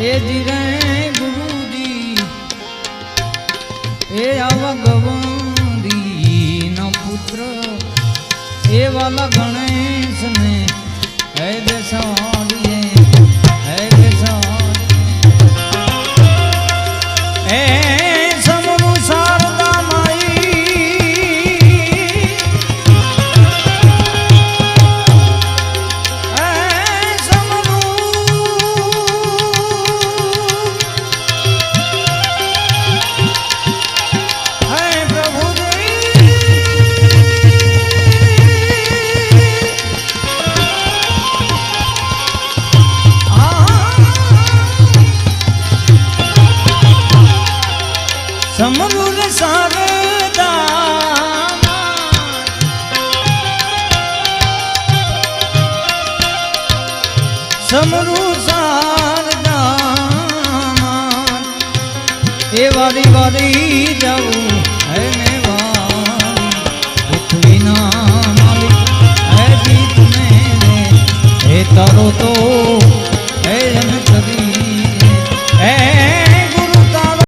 એ જીરે ગુરુજી એ અવગવંદી નો પુત્ર એ વાલા ગણેશને હે દેસાડી સમરૂર સારદા સમરૂ સારદા એ વારી વારી જાઉં હે તારો તો હે જન